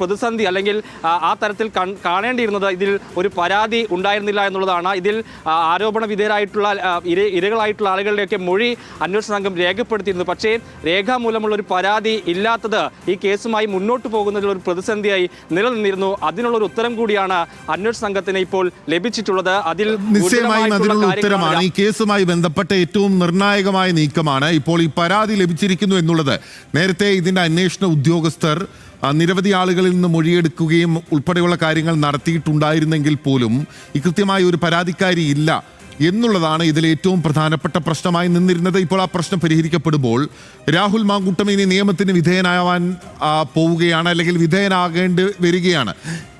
പ്രതിസന്ധി അല്ലെങ്കിൽ ആ, തരത്തിൽ കാണേണ്ടിയിരുന്നത് ഇതിൽ ഒരു പരാതി ഉണ്ടായിരുന്നില്ല എന്നുള്ളതാണ്. ഇതിൽ ആരോപണ വിധേയരായിട്ടുള്ള ഇര ഇരകളായിട്ടുള്ള ആളുകളുടെയൊക്കെ മൊഴി അന്വേഷണ സംഘം രേഖപ്പെടുത്തിയിരുന്നു. പക്ഷേ രേഖാമൂലമുള്ള ഒരു പരാതി ഇല്ലാത്തത് ഈ കേസുമായി മുന്നോട്ട് പോകുന്നതിൽ ഒരു പ്രതിസന്ധിയായി നിലനിന്നിരുന്നു. അതിനുള്ള ഒരു ഉത്തരം കൂടിയാണ് അന്വേഷണ സംഘത്തിന് ഇപ്പോൾ ലഭിച്ചിട്ടുള്ളത്. അതിൽ നിശ്ചയമായും അതിനുള്ള ഉത്തരമാണ് ഈ കേസുമായി ബന്ധപ്പെട്ട ഏറ്റവും നിർണായകമായ നീക്കമാണ് ഇപ്പോൾ ഈ പരാതി ലഭിച്ചിരിക്കുന്നു എന്നുള്ളത്. നേരത്തെ ഇതിന്റെ അന്വേഷണ ഉദ്യോഗസ്ഥർ നിരവധി ആളുകളിൽ നിന്ന് മൊഴിയെടുക്കുകയും ഉൾപ്പെടെയുള്ള കാര്യങ്ങൾ നടത്തിയിട്ടുണ്ടായിരുന്നെങ്കിൽ പോലും ഈ കൃത്യമായ ഒരു പരാതിക്കാരി ഇല്ല എന്നുള്ളതാണ് ഇതിൽ ഏറ്റവും പ്രധാനപ്പെട്ട പ്രശ്നമായി നിന്നിരുന്നത്. ഇപ്പോൾ ആ പ്രശ്നം പരിഹരിക്കപ്പെടുമ്പോൾ രാഹുൽ മാങ്കുട്ടം ഇനി നിയമത്തിന് വിധേയനാവാൻ പോവുകയാണ് അല്ലെങ്കിൽ വിധേയനാകേണ്ടി വരികയാണ്.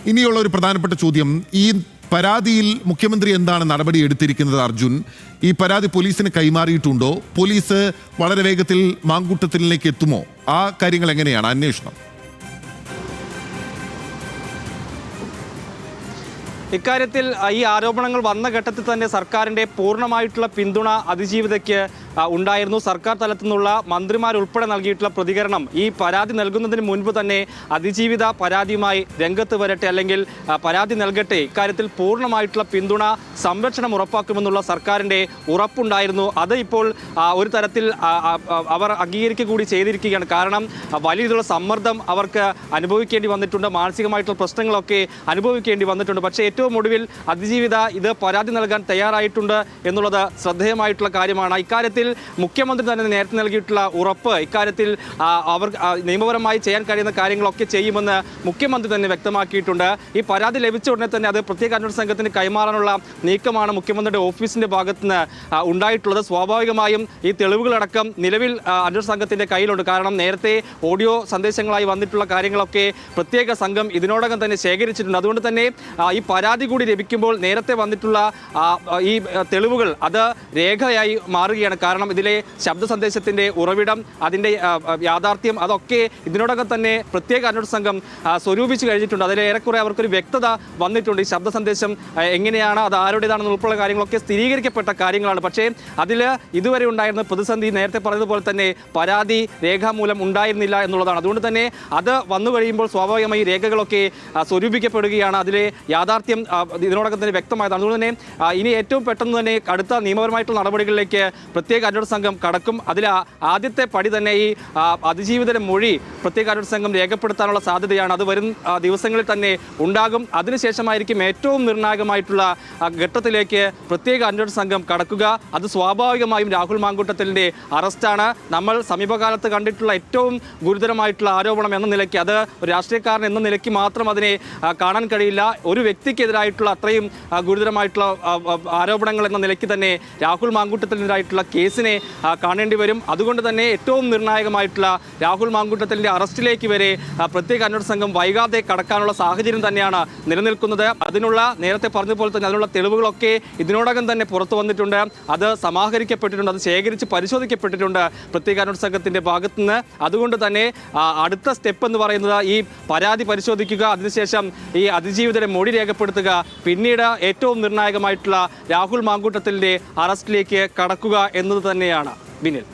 ഇനിയുള്ള ഒരു പ്രധാനപ്പെട്ട ചോദ്യം ഈ പരാതിയിൽ മുഖ്യമന്ത്രി എന്താണ് നടപടി എടുത്തിരിക്കുന്നത് അർജുൻ? ഈ പരാതി പോലീസിന് കൈമാറിയിട്ടുണ്ടോ? പോലീസ് വളരെ വേഗത്തിൽ മാങ്കൂട്ടത്തിലേക്ക് എത്തുമോ? ആ കാര്യങ്ങൾ എങ്ങനെയാണ്? അന്വേഷണം. ഇക്കാര്യത്തിൽ ഈ ആരോപണങ്ങൾ വന്ന ഘട്ടത്തിൽ തന്നെ സർക്കാരിന്റെ പൂർണമായിട്ടുള്ള പിന്തുണ അതിജീവിതയ്ക്ക് ഉണ്ടായിരുന്നു. സർക്കാർ തലത്തു നിന്നുള്ള മന്ത്രിമാരുൾപ്പെടെ നൽകിയിട്ടുള്ള പ്രതികരണം ഈ പരാതി നൽകുന്നതിന് മുൻപ് തന്നെ അതിജീവിത പരാതിയുമായി രംഗത്ത് വരട്ടെ അല്ലെങ്കിൽ പരാതി നൽകട്ടെ ഇക്കാര്യത്തിൽ പൂർണമായിട്ടുള്ള പിന്തുണ സംരക്ഷണം ഉറപ്പാക്കുമെന്നുള്ള സർക്കാരിന്റെ ഉറപ്പുണ്ടായിരുന്നു. അത് ഇപ്പോൾ ഒരു തരത്തിൽ അവർ അംഗീകരിക്കുക കൂടി ചെയ്തിരിക്കുകയാണ്. കാരണം വലിയ രീതിയിലുള്ള സമ്മർദ്ദം അവർക്ക് അനുഭവിക്കേണ്ടി വന്നിട്ടുണ്ട്. മാനസികമായിട്ടുള്ള പ്രശ്നങ്ങളൊക്കെ അനുഭവിക്കേണ്ടി വന്നിട്ടുണ്ട്. പക്ഷേ ഏറ്റവും ഒടുവിൽ അതിജീവിത ഇത് പരാതി നൽകാൻ തയ്യാറായിട്ടുണ്ട് എന്നുള്ളത് ശ്രദ്ധേയമായിട്ടുള്ള കാര്യമാണ്. ഇക്കാര്യത്തിൽ മുഖ്യമന്ത്രി തന്നെ നേരത്തെ നൽകിയിട്ടുള്ള ഉറപ്പ് ഇക്കാര്യത്തിൽ അവർ നിയമപരമായി ചെയ്യാൻ കഴിയുന്ന കാര്യങ്ങളൊക്കെ ചെയ്യുമെന്ന് മുഖ്യമന്ത്രി തന്നെ വ്യക്തമാക്കിയിട്ടുണ്ട്. ഈ പരാതി ലഭിച്ച ഉടനെ തന്നെ അത് പ്രത്യേക അന്വേഷണ സംഘത്തിന് കൈമാറാനുള്ള നീക്കമാണ് മുഖ്യമന്ത്രിയുടെ ഓഫീസിന്റെ ഭാഗത്ത് നിന്ന് ഉണ്ടായിട്ടുള്ളത്. സ്വാഭാവികമായും ഈ തെളിവുകളടക്കം നിലവിൽ അന്വേഷണ സംഘത്തിന്റെ കയ്യിലുണ്ട്. കാരണം നേരത്തെ ഓഡിയോ സന്ദേശങ്ങളായി വന്നിട്ടുള്ള കാര്യങ്ങളൊക്കെ പ്രത്യേക സംഘം ഇതിനോടകം തന്നെ ശേഖരിച്ചിട്ടുണ്ട്. അതുകൊണ്ട് തന്നെ ഈ പരാതി കൂടി ലഭിക്കുമ്പോൾ നേരത്തെ വന്നിട്ടുള്ള ഈ തെളിവുകൾ അത് രേഖയായി മാറുകയാണ്. കാരണം ഇതിലെ ശബ്ദ സന്ദേശത്തിന്റെ ഉറവിടം ആ, യാഥാർത്ഥ്യം അതൊക്കെ ഇതിനോടകം തന്നെ പ്രത്യേക അന്വേഷണ സംഘം സ്വരൂപിച്ച് കഴിഞ്ഞിട്ടുണ്ട്. അതിൽ ഏറെക്കുറെ അവർക്കൊരു വ്യക്തത വന്നിട്ടുണ്ട്. ഈ ശബ്ദ സന്ദേശം എങ്ങനെയാണ് അത് ആരുടേതാണെന്ന് ഉൾപ്പെടെ കാര്യങ്ങളൊക്കെ സ്ഥിരീകരിക്കപ്പെട്ട കാര്യങ്ങളാണ്. പക്ഷേ അതിൽ ഇതുവരെ ഉണ്ടായിരുന്ന പ്രതിസന്ധി നേരത്തെ പറഞ്ഞതുപോലെ തന്നെ പരാതി രേഖാമൂലം ഉണ്ടായിരുന്നില്ല എന്നുള്ളതാണ്. അതുകൊണ്ട് തന്നെ അത് വന്നു കഴിയുമ്പോൾ സ്വാഭാവികമായി രേഖകളൊക്കെ സ്വരൂപിക്കപ്പെടുകയാണ്. അതിലെ യാഥാർത്ഥ്യം ഇതിനോടകം തന്നെ വ്യക്തമായതാണ്. അതുകൊണ്ട് തന്നെ ഇനി ഏറ്റവും പെട്ടെന്ന് തന്നെ അടുത്ത നിയമപരമായിട്ടുള്ള നടപടികളിലേക്ക് പ്രത്യേക അന്വേഷണ സംഘം കടക്കും. അതിൽ ആദ്യത്തെ പടി തന്നെ ഈ അതിജീവിതരുടെ മൊഴി പ്രത്യേക അന്വേഷണ സംഘം രേഖപ്പെടുത്താനുള്ള സാധ്യതയാണ്. അത് വരും ദിവസങ്ങളിൽ തന്നെ ഉണ്ടാകും. അതിനുശേഷമായിരിക്കും ഏറ്റവും നിർണായകമായിട്ടുള്ള ഘട്ടത്തിലേക്ക് പ്രത്യേക അന്വേഷണ സംഘം കടക്കുക. അത് സ്വാഭാവികമായും രാഹുൽ മാങ്കൂട്ടത്തിലിന്റെ അറസ്റ്റാണ്. നമ്മൾ സമീപകാലത്ത് കണ്ടിട്ടുള്ള ഏറ്റവും ഗുരുതരമായിട്ടുള്ള ആരോപണം എന്ന നിലയ്ക്ക് അത് ഒരു രാഷ്ട്രീയക്കാരൻ എന്ന നിലയ്ക്ക് മാത്രം അതിനെ കാണാൻ കഴിയില്ല. ഒരു വ്യക്തിക്കെതിരായിട്ടുള്ള അത്രയും ഗുരുതരമായിട്ടുള്ള ആരോപണങ്ങൾ എന്ന നിലയ്ക്ക് തന്നെ രാഹുൽ മാങ്കൂട്ടത്തിനെതിരായിട്ടുള്ള കേസിനെ കാണേണ്ടി വരും. അതുകൊണ്ട് തന്നെ ഏറ്റവും നിർണായകമായിട്ടുള്ള രാഹുൽ മാങ്കുട്ടത്തിന്റെ അറസ്റ്റിലേക്ക് വരെ പ്രത്യേക അന്വേഷണ സംഘം വൈകാതെ കടക്കാനുള്ള സാഹചര്യം തന്നെയാണ് നിലനിൽക്കുന്നത്. അതിനുള്ള നേരത്തെ പറഞ്ഞതുപോലെ തന്നെ അതിനുള്ള തെളിവുകളൊക്കെ ഇതിനോടകം തന്നെ പുറത്തു വന്നിട്ടുണ്ട്. അത് സമാഹരിക്കപ്പെട്ടിട്ടുണ്ട് അത് ശേഖരിച്ച് പരിശോധിക്കപ്പെട്ടിട്ടുണ്ട് പ്രത്യേക അന്വേഷണ സംഘത്തിന്റെ ഭാഗത്തു നിന്ന് അതുകൊണ്ട് തന്നെ അടുത്ത സ്റ്റെപ്പ് എന്ന് പറയുന്നത് ഈ പരാതി പരിശോധിക്കുക അതിനുശേഷം ഈ അതിജീവിതരെ മൊഴി രേഖപ്പെടുത്തുക പിന്നീട് ഏറ്റവും നിർണായകമായിട്ടുള്ള രാഹുൽ മാങ്കൂട്ടത്തിന്റെ അറസ്റ്റിലേക്ക് കടക്കുക എന്നത് തന്നെയാണ് ബിനിൽ.